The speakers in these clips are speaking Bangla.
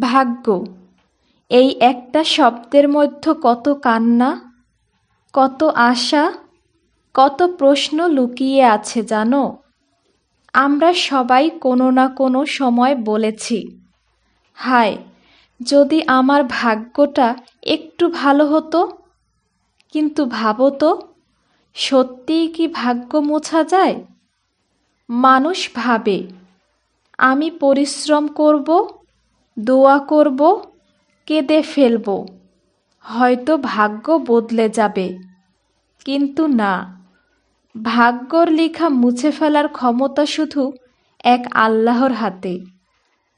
ভাগ্য। এই একটা শব্দের মধ্যে কত কান্না, কত আশা, কত প্রশ্ন লুকিয়ে আছে জানো? আমরা সবাই কোনো না কোনো সময় বলেছি, হায়, যদি আমার ভাগ্যটা একটু ভালো হতো? কিন্তু ভাবো তো, সত্যিই কি ভাগ্য মোছা যায়? মানুষ ভাবে, আমি পরিশ্রম করব দোয়া করব, কেঁদে ফেলব। হয়তো ভাগ্য বদলে যাবে। কিন্তু না, ভাগ্যর লেখা মুছে ফেলার ক্ষমতা শুধু এক আল্লাহর হাতে,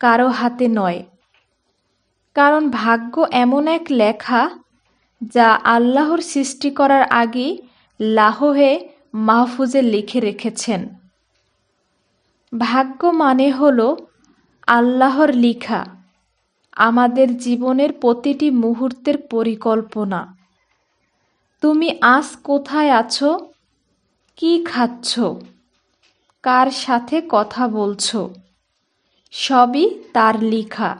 কারও হাতে নয়। কারণ ভাগ্য এমন এক লেখা যা আল্লাহর সৃষ্টি করার আগে লাহোহে মাহফুজে লিখে রেখেছেন। ভাগ্য মানে হল আল্লাহর লিখা। আমাদের জীবনের প্রতিটি মুহূর্তের পরিকল্পনা। তুমি আজ কোথায় আছো? কি খাচ্ছ? কার সাথে কথা বলছো? সবই তার লিখা।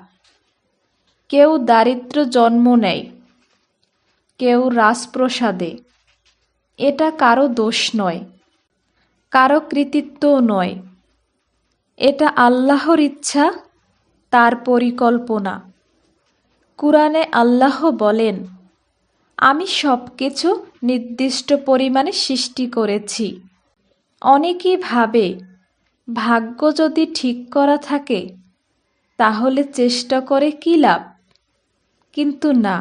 কেউ দারিদ্র জন্ম নেয়, কেউ রাজপ্রসাদে। এটা কারও দোষ নয়, কারও কৃতিত্বও নয়। এটা আল্লাহর ইচ্ছা তার পরিকল্পনা। কুরআনে আল্লাহ বলেন, আমি সব কিছু নির্দিষ্ট পরিমাণে সৃষ্টি করেছি। অনেকেই ভাবে, ভাগ্য যদি ঠিক করা থাকে, তাহলে চেষ্টা করে কী লাভ? কিন্তু না।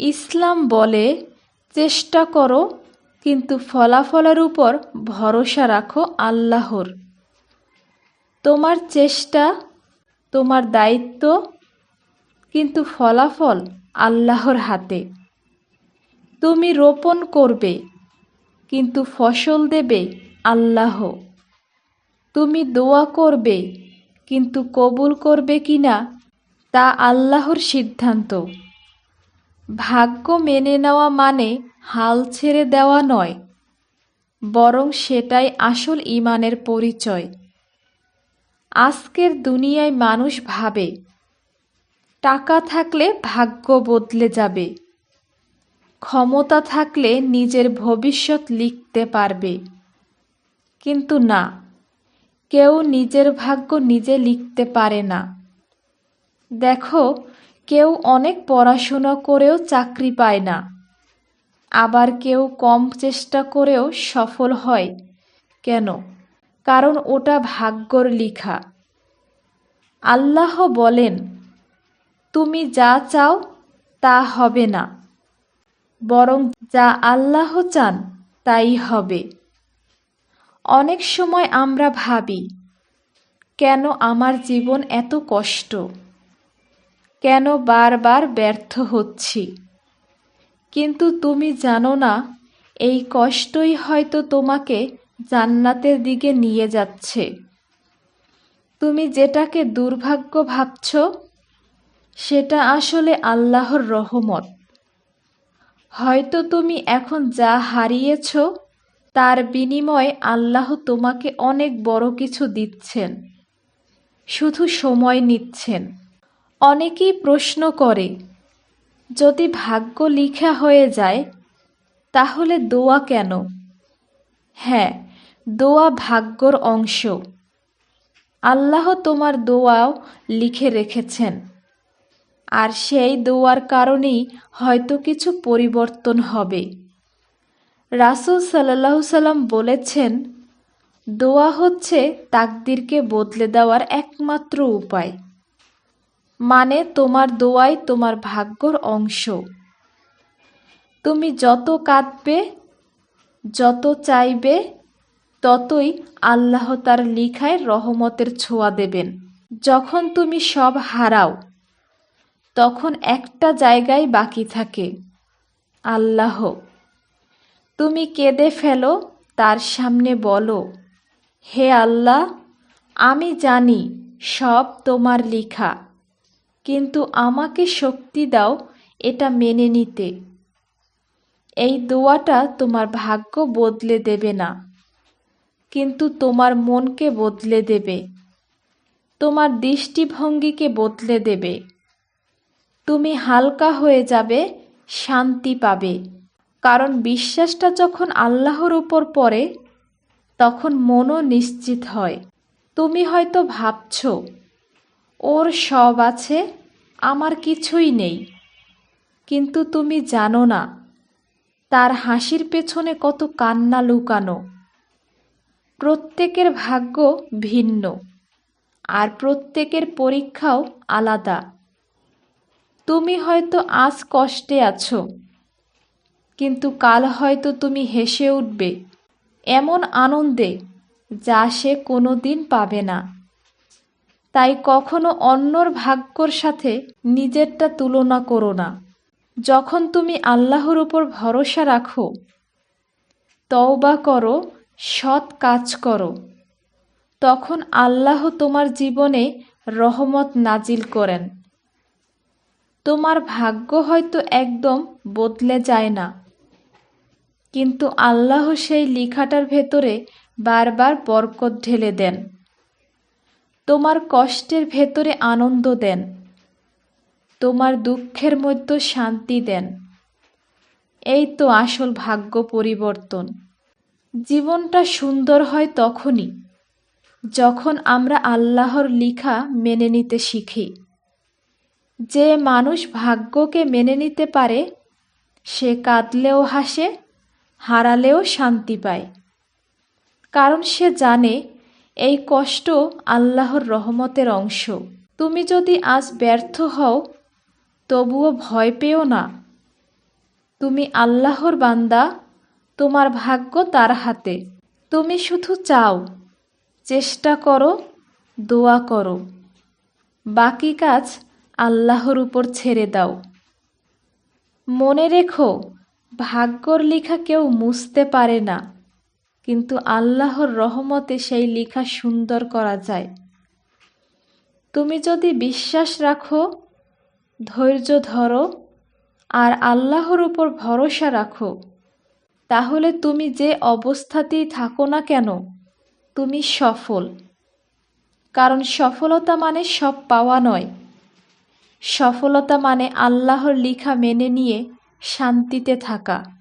ইসলাম বলে, চেষ্টা করো, কিন্তু ফলাফলের উপর ভরসা রাখো আল্লাহর। তোমার চেষ্টা তোমার দায়িত্ব কিন্তু ফলাফল আল্লাহর হাতে। তুমি রোপণ করবে, কিন্তু ফসল দেবে আল্লাহ। তুমি দোয়া করবে, কিন্তু কবুল করবে কি না তা আল্লাহর সিদ্ধান্ত। ভাগ্য মেনে নেওয়া মানে হাল ছেড়ে দেওয়া নয়, বরং সেটাই আসল ইমানের পরিচয়। আজকের দুনিয়ায় মানুষ ভাবে, টাকা থাকলে ভাগ্য বদলে যাবে, ক্ষমতা থাকলে নিজের ভবিষ্যৎ লিখতে পারবে। কিন্তু না, কেউ নিজের ভাগ্য নিজে লিখতে পারে না। দেখো, কেউ অনেক পড়াশোনা করেও চাকরি পায় না, আবার কেউ কম চেষ্টা করেও সফল হয়। কেন? কারণ ওটা ভাগ্যর লিখা। আল্লাহ বলেন, তুমি যা চাও, তা হবে না। বরং যা আল্লাহ চান, তাই হবে। অনেক সময় আমরা ভাবি, কেন আমার জীবন এত কষ্ট? কেন বারবার ব্যর্থ হচ্ছি? কিন্তু তুমি জানো না, এই কষ্টই হয়তো তোমাকে জান্নাতের দিকে নিয়ে যাচ্ছে। তুমি যেটাকে দুর্ভাগ্য ভাবছ, সেটা আসলে আল্লাহর রহমত। হয়তো তুমি এখন যা হারিয়েছ, তার বিনিময়ে আল্লাহ তোমাকে অনেক বড় কিছু দিচ্ছেন, শুধু সময় নিচ্ছেন। অনেকেই প্রশ্ন করে, যদি ভাগ্য লিখা হয়ে যায়, তাহলে দোয়া কেন? হ্যাঁ দোয়া ভাগ্যর অংশ। আল্লাহ তোমার দোয়াও লিখে রেখেছেন। আর সেই দোয়ার কারণেই হয়তো কিছু পরিবর্তন হবে। রাসুল সাল্লাহ সাল্লাম বলেছেন, দোয়া হচ্ছে তাকদিরকে বদলে দেওয়ার একমাত্র উপায়। মানে তোমার দোয়াই তোমার ভাগ্যর অংশ। তুমি যত কাঁদবে, যত চাইবে ততই আল্লাহ তার লিখায় রহমতের ছোঁয়া দেবেন। যখন তুমি সব হারাও, তখন একটা জায়গায় বাকি থাকে। আল্লাহ, তুমি কেঁদে ফেলো, তার সামনে বলো, হে আল্লাহ, আমি জানি সব তোমার লিখা, কিন্তু আমাকে শক্তি দাও এটা মেনে নিতে। এই দোয়াটা তোমার ভাগ্য বদলে দেবে না। কিন্তু তোমার মনকে বদলে দেবে। তোমার দৃষ্টিভঙ্গিকে বদলে দেবে। তুমি হালকা হয়ে যাবে, শান্তি পাবে। কারণ বিশ্বাসটা যখন আল্লাহর উপর পড়ে, তখন মনও নিশ্চিত হয়। তুমি হয়তো ভাবছ, ওর সব আছে, আমার কিছুই নেই। কিন্তু তুমি জানো না, তার হাসির পেছনে কত কান্না লুকানো। প্রত্যেকের ভাগ্য ভিন্ন, আর প্রত্যেকের পরীক্ষাও আলাদা। তুমি হয়তো আজ কষ্টে আছো, কিন্তু কাল হয়তো তুমি হেসে উঠবে এমন আনন্দে যা সে কোনো দিন পাবে না। তাই কখনো অন্যর ভাগ্যর সাথে নিজেরটা তুলনা করো না। যখন তুমি আল্লাহর উপর ভরসা রাখো, তওবা করো সৎ কাজ করো। তখন আল্লাহ তোমার জীবনে রহমত নাজিল করেন। তোমার ভাগ্য হয়তো একদম বদলে যায় না। কিন্তু আল্লাহ সেই লেখাটার ভেতরে বারবার বরকত ঢেলে দেন। তোমার কষ্টের ভেতরে আনন্দ দেন। তোমার দুঃখের মধ্যে শান্তি দেন। এই তো আসল ভাগ্য পরিবর্তন। জীবনটা সুন্দর হয় তখনই, যখন আমরা আল্লাহর লিখা মেনে নিতে শিখি। যে মানুষ ভাগ্যকে মেনে নিতে পারে, সে কাঁদলেও হাসে, হারালেও শান্তি পায়। কারণ সে জানে, এই কষ্ট আল্লাহর রহমতের অংশ। তুমি যদি আজ ব্যর্থ হও, তবুও ভয় পেও না। তুমি আল্লাহর বান্দা তোমার ভাগ্য তার হাতে। তুমি শুধু চাও, চেষ্টা করো, দোয়া করো। বাকি কাজ আল্লাহর উপর ছেড়ে দাও। মনে রেখো, ভাগ্যর লেখা কেউ মুছতে পারে না, কিন্তু আল্লাহর রহমতে সেই লেখা সুন্দর করা যায়। তুমি যদি বিশ্বাস রাখো, ধৈর্য ধরো, আর আল্লাহর উপর ভরসা রাখো তাহলে তুমি যে অবস্থাতেই থাকো না কেন, তুমি সফল। কারণ সফলতা মানে সব পাওয়া নয়। সফলতা মানে আল্লাহর লিখা মেনে নিয়ে শান্তিতে থাকা।